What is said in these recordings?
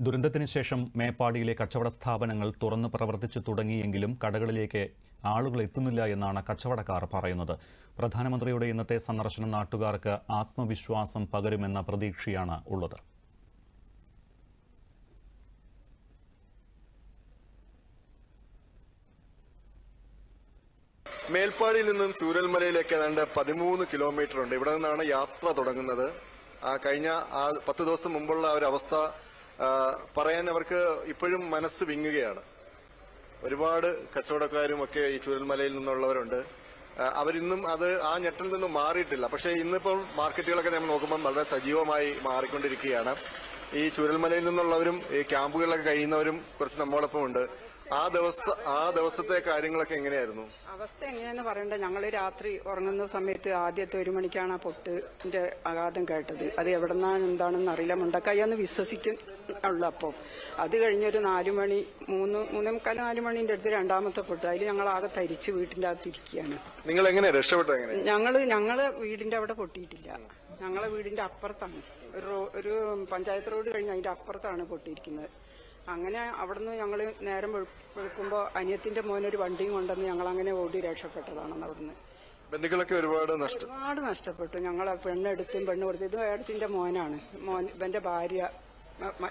ദുരന്തത്തിന് ശേഷം മേപ്പാടിയിലെ കച്ചവട സ്ഥാപനങ്ങൾ തുറന്ന് പ്രവർത്തിച്ചു തുടങ്ങിയെങ്കിലും കടകളിലേക്ക് ആളുകൾ എത്തുന്നില്ല എന്നാണ് കച്ചവടക്കാർ പറയുന്നത്. പ്രധാനമന്ത്രിയുടെ ഇന്നത്തെ സന്ദർശനം നാട്ടുകാർക്ക് ആത്മവിശ്വാസം പകരുമെന്ന പ്രതീക്ഷയാണ് ഉള്ളത്. മേൽപ്പാടിയിൽ നിന്നും ചൂരൽമലയിലേക്ക് ഏതാണ്ട് പതിമൂന്ന് കിലോമീറ്റർ ഉണ്ട്. ഇവിടെ നിന്നാണ് യാത്ര തുടങ്ങുന്നത്. കഴിഞ്ഞ ആ പത്ത് ദിവസം മുമ്പുള്ള ഒരു അവസ്ഥ പറയാൻ അവർക്ക് ഇപ്പോഴും മനസ്സ് വിങ്ങുകയാണ്. ഒരുപാട് കച്ചവടക്കാരും ഒക്കെ ഈ ചുരൽമലയിൽ നിന്നുള്ളവരുണ്ട്. അവരിന്നും അത് ആ ഞെട്ടിൽ നിന്നും മാറിയിട്ടില്ല. പക്ഷേ ഇന്നിപ്പം മാർക്കറ്റുകളൊക്കെ നമ്മൾ നോക്കുമ്പോൾ വളരെ സജീവമായി മാറിക്കൊണ്ടിരിക്കുകയാണ്. ഈ ചുരൽമലയിൽ നിന്നുള്ളവരും ഈ ക്യാമ്പുകളിലൊക്കെ കഴിയുന്നവരും കുറച്ച് നമ്മളോടൊപ്പം ഉണ്ട് ആ ദിവസ ആ ദിവസത്തെ കാര്യങ്ങളൊക്കെ എങ്ങനെയായിരുന്നു? അവസ്ഥ എങ്ങനെയാന്ന് പറയണ്ട. ഞങ്ങൾ രാത്രി ഉറങ്ങുന്ന സമയത്ത് ആദ്യത്തെ ഒരു മണിക്കാണ് ആ പൊട്ടിന്റെ ആഘാതം കേട്ടത്. അത് എവിടെന്നാണ് എന്താണെന്ന് അറിയില്ല. മുണ്ടക്കൈയെന്ന് വിശ്വസിക്കുള്ളൂ അപ്പോൾ അത് കഴിഞ്ഞൊരു നാലു മണി മൂന്ന് മൂന്നേ മുക്കാൽ നാല് മണിന്റെ അടുത്ത് രണ്ടാമത്തെ പൊട്ട്. അതിൽ ഞങ്ങൾ ആകെ തരിച്ച് വീട്ടിന്റെ അകത്ത് ഇരിക്കുകയാണ്. നിങ്ങൾ എങ്ങനെ രക്ഷപ്പെട്ടു ഞങ്ങൾ ഞങ്ങളെ വീടിന്റെ അവിടെ പൊട്ടിയിട്ടില്ല. ഞങ്ങളെ വീടിന്റെ അപ്പുറത്താണ്. ഒരു ഒരു പഞ്ചായത്ത് റോഡ് കഴിഞ്ഞ് അതിന്റെ അപ്പുറത്താണ് പൊട്ടിയിരിക്കുന്നത്. അങ്ങനെ അവിടുന്ന് ഞങ്ങൾ നേരം വെളുക്കുമ്പോൾ വെളുക്കുമ്പോ അനിയത്തിന്റെ മോനൊരു വണ്ടിയും കൊണ്ടുവന്ന് ഞങ്ങൾ അങ്ങനെ ഓടി രക്ഷപ്പെട്ടതാണ് അവിടുന്ന്. ബന്ധുക്കളൊക്കെ ഒരുപാട് ഒരുപാട് നഷ്ടപ്പെട്ടു. ഞങ്ങൾ പെണ്ണെടുത്തും പെണ്ണ് കൊടുത്തു. ഇത് ഏടത്തിന്റെ മോനാണ്. മോൻ ഇവന്റെ ഭാര്യ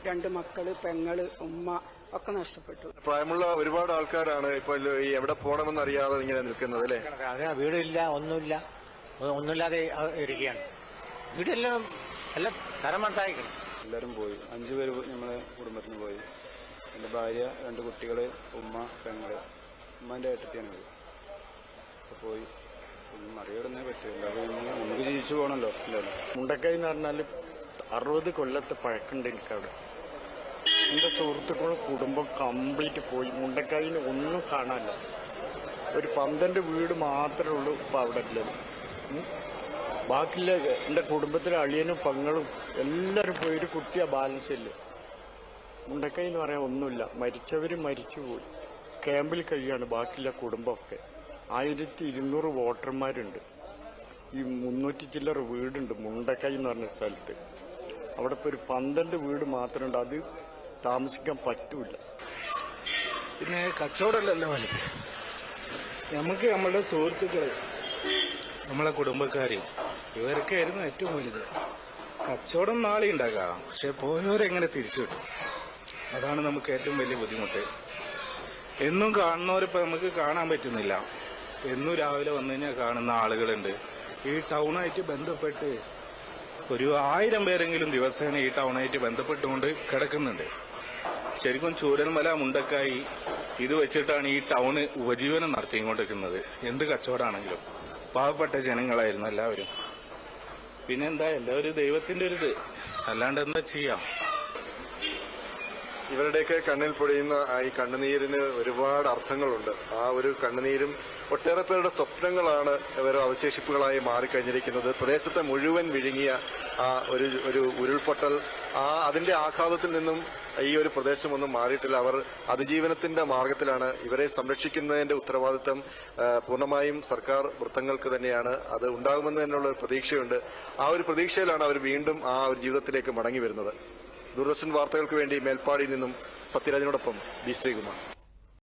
രണ്ട് മക്കൾ പെങ്ങൾ ഉമ്മ ഒക്കെ നഷ്ടപ്പെട്ടു. പ്രായമുള്ള ഒരുപാട് ആൾക്കാരാണ് ഇപ്പൊ ഈ എവിടെ പോകണമെന്ന് അറിയാതെ ഇങ്ങനെ നിൽക്കുന്നത് അല്ലേ? അതിന് വീടില്ല ഒന്നുമില്ല. ഒന്നുമില്ലാതെ ഇരിക്കുകയാണ്. വീടെല്ലാം എല്ലാം തരമട്ടായിക്കണം എല്ലാരും പോയി. അഞ്ചുപേര് നമ്മളെ കുടുംബത്തിന് പോയി. എന്റെ ഭാര്യ രണ്ട് കുട്ടികൾ ഉമ്മ പെങ്ങൾ. ഉമ്മന്റെ ഏട്ടത്തിയാണ് അപ്പോൾ പോയി. ഒന്നും അറിയിടുന്നേ പറ്റില്ല. അപ്പോൾ നമുക്ക് ജീവിച്ചു പോകണമല്ലോ ഇല്ലല്ലോ. മുണ്ടക്കൈ എന്ന് പറഞ്ഞാൽ അറുപത് കൊല്ലത്തെ പഴക്കുണ്ട് എനിക്കവിടെ. എന്റെ സുഹൃത്തുക്കളും കുടുംബം കംപ്ലീറ്റ് പോയി. മുണ്ടക്കായിന് ഒന്നും കാണാനില്ല. ഒരു പന്തന്റെ വീട് മാത്രമേ ഉള്ളൂ ഇപ്പം അവിടെ ഉള്ളത്. ബാക്കിയുള്ള എന്റെ കുടുംബത്തിലെ അളിയനും പങ്ങളും എല്ലാവരും പോയി. ഒരു കുട്ടിയാ ബാലൻസ് ഇല്ല? മുണ്ടക്കൈ എന്ന് പറയാൻ ഒന്നുമില്ല. മരിച്ചവർ മരിച്ചുപോയി. ക്യാമ്പിൽ കഴിയാണ് ബാക്കിയുള്ള കുടുംബമൊക്കെ. ആയിരത്തി ഇരുന്നൂറ് വോട്ടർമാരുണ്ട്. ഈ മുന്നൂറ്റി ചില്ലറ വീടുണ്ട് മുണ്ടക്കൈ എന്ന് പറഞ്ഞ സ്ഥലത്ത്. അവിടെ ഇപ്പോൾ ഒരു പന്ത്രണ്ട് വീട് മാത്രമുണ്ട്. അത് താമസിക്കാൻ പറ്റൂല പിന്നെ കച്ചവടമല്ലല്ലോ വലുത്. നമുക്ക് നമ്മളുടെ സുഹൃത്തുക്കൾ നമ്മളെ കുടുംബക്കാർ ഇവരൊക്കെ ആയിരുന്നു ഏറ്റവും വലുത്. കച്ചവടം നാളെ ഉണ്ടാക്കാം. പക്ഷെ പോയവരെങ്ങനെ തിരിച്ചു കിട്ടും അതാണ് നമുക്ക് ഏറ്റവും വലിയ ബുദ്ധിമുട്ട്. എന്നും കാണുന്നവരിപ്പോൾ നമുക്ക് കാണാൻ പറ്റുന്നില്ല. എന്നും രാവിലെ വന്നു കഴിഞ്ഞാൽ കാണുന്ന ആളുകളുണ്ട്. ഈ ടൗണായിട്ട് ബന്ധപ്പെട്ട് ഒരു ആയിരം പേരെങ്കിലും ദിവസേന ഈ ടൗണായിട്ട് ബന്ധപ്പെട്ടുകൊണ്ട് കിടക്കുന്നുണ്ട്. ശരിക്കും ചൂരൽമല മുണ്ടക്കായി ഇത് വെച്ചിട്ടാണ് ഈ ടൗണ് ഉപജീവനം നടത്തിക്കൊണ്ടിരിക്കുന്നത്. എന്ത് കച്ചവടമാണെങ്കിലും പാവപ്പെട്ട ജനങ്ങളായിരുന്നു എല്ലാവരും. പിന്നെന്താ എല്ലാവരും ദൈവത്തിന്റെ ഒരു ഇത് അല്ലാണ്ട് എന്താ ചെയ്യാം? ഇവരുടെയൊക്കെ കണ്ണിൽ പൊടിയുന്ന ഈ കണ്ണുനീരിന് ഒരുപാട് അർത്ഥങ്ങളുണ്ട്. ആ ഒരു കണ്ണുനീരും ഒട്ടേറെ പേരുടെ സ്വപ്നങ്ങളാണ് ഇവർ അവശേഷിപ്പുകളായി മാറിക്കഴിഞ്ഞിരിക്കുന്നത്. പ്രദേശത്തെ മുഴുവൻ വിഴുങ്ങിയ ആ ഒരു ഒരു ഉരുൾപൊട്ടൽ ആ അതിന്റെ ആഘാതത്തിൽ നിന്നും ഈ ഒരു പ്രദേശമൊന്നും മാറിയിട്ടില്ല. അവർ അതിജീവനത്തിന്റെ മാർഗത്തിലാണ് ഇവരെ സംരക്ഷിക്കുന്നതിന്റെ ഉത്തരവാദിത്തം പൂർണമായും സർക്കാർ വൃത്തങ്ങൾക്ക് തന്നെയാണ്. അത് ഉണ്ടാകുമെന്ന് തന്നെയുള്ള ഒരു പ്രതീക്ഷയുണ്ട്. ആ ഒരു പ്രതീക്ഷയിലാണ് അവർ വീണ്ടും ആ ഒരു ജീവിതത്തിലേക്ക് മടങ്ങി വരുന്നത്. ദൂരദർശൻ വാർത്തകൾക്ക് വേണ്ടി മേൽപ്പാടിയിൽ നിന്നും സത്യരാജനോടൊപ്പം ബി ശ്രീകുമാർ.